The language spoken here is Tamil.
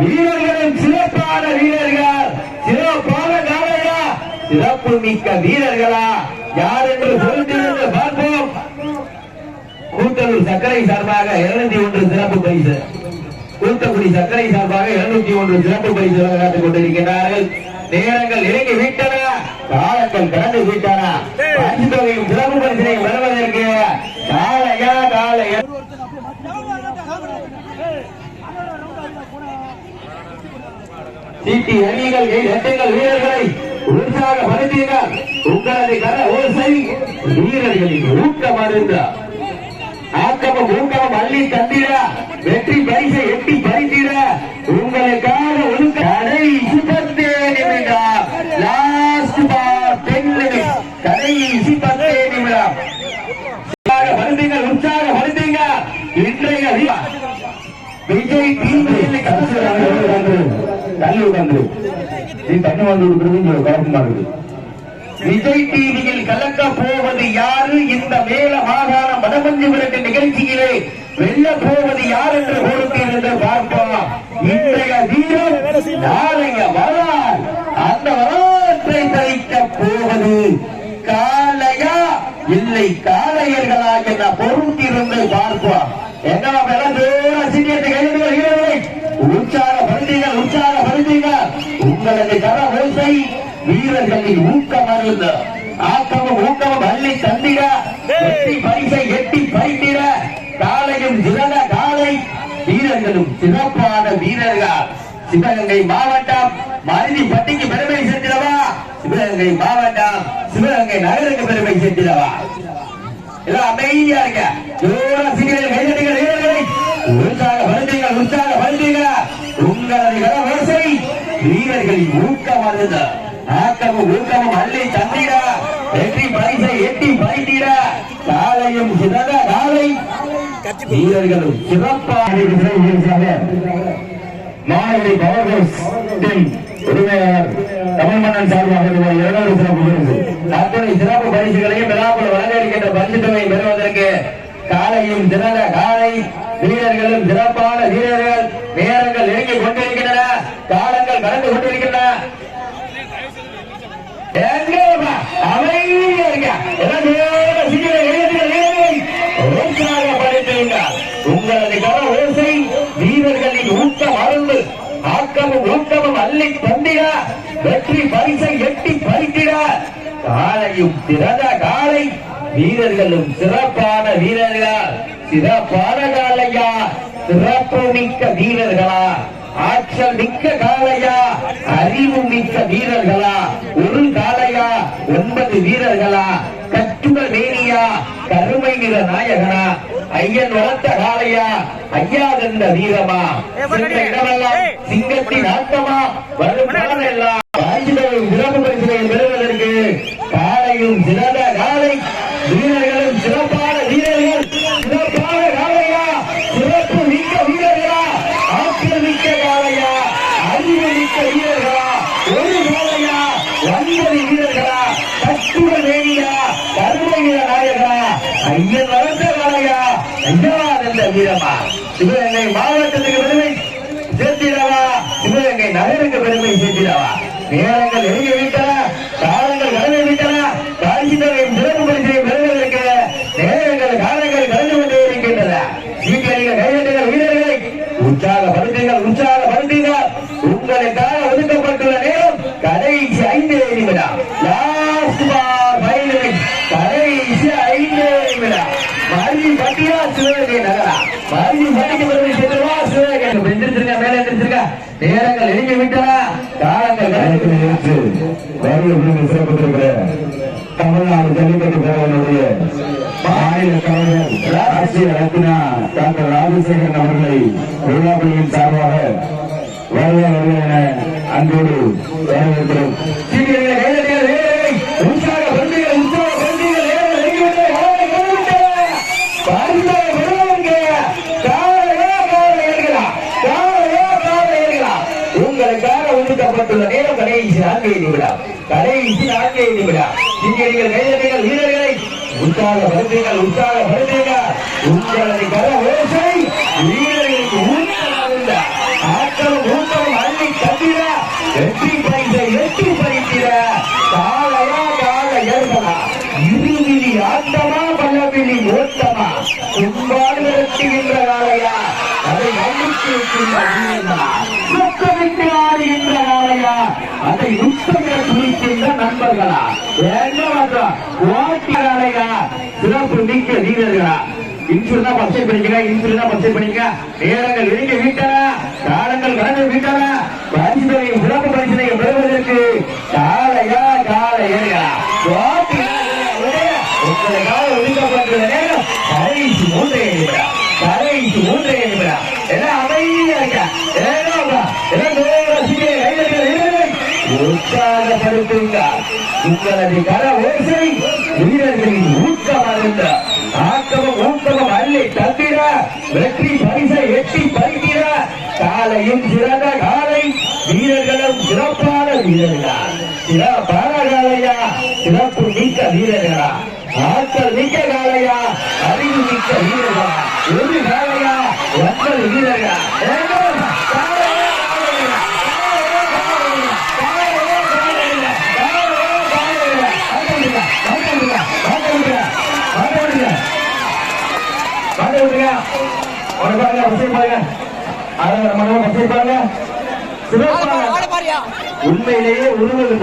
வீரர்களின் சிறப்பான வீரர்கள் சிறப்பான காலையா சிறப்பு மிக்க வீரர்களா? யார் என்று சொல்லிட்டு பார்ப்போம். கூட்டலூர் சர்க்கரை சார்பாக இருநூத்தி ஒன்று சிறப்பு பரிசு. கூத்தக்குடி சர்க்கரை சார்பாக இருநூத்தி ஒன்று சிறப்பு பரிசு வழங்காட்டுக் கொண்டிருக்கிறார்கள் நேரங்கள் இறங்கி விட்டன. காலங்கள் கடந்து விட்டன. பரிசு தொகையும் சிறப்பு பரிசினை வருவதற்கு காலையா காலையா சீட்டி அணிகள் எட்டுங்கள் வீரர்களை உற்சாகப்படுத்தீர்கள் உங்களது கர ஓசை வீரர்களின் ஊக்கம் அருந்த ஆக்கமும் ஊக்கமும் அள்ளி தந்திட வெற்றி பரிசை எட்டி பறித்திட உங்களுக்காக ஒரு கடைசி பத்தே நிமிடம் லாஸ்ட் பார் டென் மினிட் கடைசி பத்தே நிமிடம் உற்சாகப்படுத்தீங்க உற்சாகப்படுத்தீங்க இன்றைய வி- விஜய் டிவி தள்ளி நீ தண்ணி வந்து கொடுக்குறது இங்க குழப்பமா விஜய் டிவியில் கலக்க போவது யாரு? இந்த மேல மாகாண மனமஞ்சு விரட்டு நிகழ்ச்சியிலே வெல்ல போவது யார் என்று பொறுத்திருந்து பார்ப்போம். இன்றைய வீரம் நாளைய வரலாறு. அந்த வரலாற்றை தரிக்க போவது காளையா? இல்லை காளையர்களா? என பொறுத்திருந்து பார்ப்போம். என்ன வீரர்களின் ஊக்கம் அருந்த. ஆக்கமும் தந்திட. எட்டி பரிசை எட்டி காலையும் சிறந்த காலை. வீரர்களும் சிறப்பான வீரர்கள். சிவகங்கை மாவட்டம் மருதி பட்டிக்கு பெருமை சேர்த்திடவா சிவகங்கை மாவட்டம் சிவகங்கை நகருக்கு பெருமை சேர்த்திடவா எல்லாம் அமைதியா இருக்க ஜோர சிறியர்கள் கைதடிகள் வீரர்களை. உற்சாகப்படுத்தீங்கள் உற்சாகப்படுத்தீங்கள் உங்களது கரவரிசை வீரர்களின் ஊக்கம் ஆக்கமும் ஊக்கமும் அள்ளி தந்திட வெற்றி பரிசை எட்டி பறித்திட காலையும் சிறந்த காலை. வீரர்களும் சிறப்பாக மாணவரி பவர் ஹவுஸ் உரிமையாளர் தமிழ் மன்னன் சார்பாக இருநூறு சிறப்பு பரிசு அத்தனை சிறப்பு பரிசுகளையும் விழாக்குள் வழங்க இருக்கின்ற பரிசு தொகையை பெறுவதற்கு காலையும் சிறந்த காலை. வீரர்களும் சிறப்பான வீரர்கள். நேரங்கள் நெருங்கிக் கொண்டிருக்கின்றன. காலங்கள் கடந்து கொண்டிருக்கின்றன. உங்களது கர ஓசை வீரர்களின் ஊக்கம் அருந்து ஆக்கமும் ஊக்கமும் அள்ளி தந்திட. வெற்றி பரிசை எட்டி பறித்திட. காலையும் சிறந்த காலை வீரர்களும் சிறப்பான வீரர்களா? சிறப்பான காலையா சிறப்பு மிக்க வீரர்களா? ஆற்றல் மிக்க காளையா அறிவு மிக்க வீரர்களா ஒரு காளையா ஒன்பது வீரர்களா கட்டுகள் மேனியா கருமை நிற நாயகனா ஐயன் வளர்த்த காளையா ஐயா என்ற வீரமா. இடமெல்லாம் சிங்கத்தின் ஆட்டமா வரும் காலமெல்லாம் ராஜ்யதேவன் சிறப்பு பரிசுகளை பெறுவதற்கு காளையும் சிறந்த காளை வீரர்களும் சிறப்பான வீரர்கள் சிறப்பான காளையா சிறப்பு மிக்க வீரர்களா ஆற்றல் மிக்க காளையா அறிவு மிக்க வீரர்களா? ஒரு காளையா ஒன்பது வீரர்களா? கட்டுகள் வேணியா? கருமை நாயகா ஐயன் வளர்ந்த காளையா ஐயா என்ற வீரமா? சிவகங்கை மாவட்டத்துக்கு பெருமை சேர்த்திடவா? சிவகங்கை நகருக்கு பெருமை சேர்த்திடவா? நேரங்கள் நெருங்கி விட்டன காலங்கள் கடந்து விட்டன காட்சி தொகையும் சிறப்பு பரிசை பெறுவதற்கு நேரங்கள் காலங்கள் கடந்து கொண்டே இருக்கின்றன சீக்கிரங்கள் கைதட்டுங்கள் வீரர்களை உற்சாகப்படுத்துங்கள் உற்சாகப்படுத்துங்கள் உங்களுக்காக ஒதுக்கப்பட்டுள்ள நேரம் கடைசி ஐந்து நிமிடம் லாஸ்ட் பார் ஃபைவ் மினிட்ஸ் கடைசி ஐந்து நிமிடம் மருதி பட்டியா சிவகங்கை நகரா மருதி பட்டிக்கு பெருமை சேர்த்துவா சிவகங்கை எந்திரிச்சிருக்க மேல எந்திரிச்சிருக்க நேரங்கள் நெருங்கி விட்டன காலங்கள் கடந்து தமிழ்நாடு ஜல்லிக்கட்டு பேரவனுடைய மாநில தலைவர் ராஷ்டிரிய ரத்னா டாக்டர் ராஜசேகரன் அவர்களை விழாப்பள்ளியின் சார்பாக வருக என அன்போடு வரவேற்கிறோம் உற்சாகப்படுத்த மட்டுள்ள நேரம் கடைசி நான்கை நிமிடம் கடைசி நான்கை நிமிடம் இங்கே நீங்கள் கைதட்டீர்கள் வீரர்களை உற்சாக படுத்தீர்கள் உற்சாக படுத்தீர்கள் உங்களது கர ஓசை வீரர்களுக்கு ஊட்டலாக ஆட்டம் ஊட்டம் அள்ளி தந்திர வெற்றி பரிசை வெற்றி பறித்திட. காலையா கால ஏற்படா. இருவிழி ஆட்டமா பல்லவிழி ஓட்டமா. கும்பாடு நடத்துகின்ற காலையா அதை நம்பிக்கை அதை உத்தமிட குறிக்கின்ற நண்பர்களா? என்ன மாற்றம் ஓட்டி சிறப்பு நீக்க வீரர்களா? இன்சூர் தான் பச்சை பண்ணிக்க இன்சூர் தான் பச்சை பண்ணிக்கா நேரங்கள் நெருங்கி விட்டன காலங்கள் கடந்து விட்டன. பரிசுகளை சிறப்பு பரிசுகளை பெறுவதற்கு காலையா காலையா ஓட்டி உங்களுக்காக ஒதுக்கப்பட்டுள்ள நேரம் கடைசி மூன்றே நிமிடம். கடைசி மூன்றே நிமிடம். எல்லாம் அமைதியா இருக்க? எல்லாம் என்ன உற்சாகப்படுத்துங்க உங்களது கர ஓசை வீரர்களின் ஊக்கமருந்த ஆக்கமும் ஊக்கமும் அள்ளி தந்திட வெற்றி பரிசை எட்டி பறிக்கிற காலையும் சிறந்த காலை வீரர்களும் சிறப்பான வீரர்களா சிறப்பான காலையா சிறப்பு மிக்க வீரர்களா ஆற்றல் மிக்க காலையா அறிவு மிக்க வீரர்களா ஒரு காலையா ஒன்பது வீரர்களா மனோகரமாக ரசிப்பாங்க அழகர் மனோகரமாக ரசிப்பாங்க உண்மையிலேயே உருவல்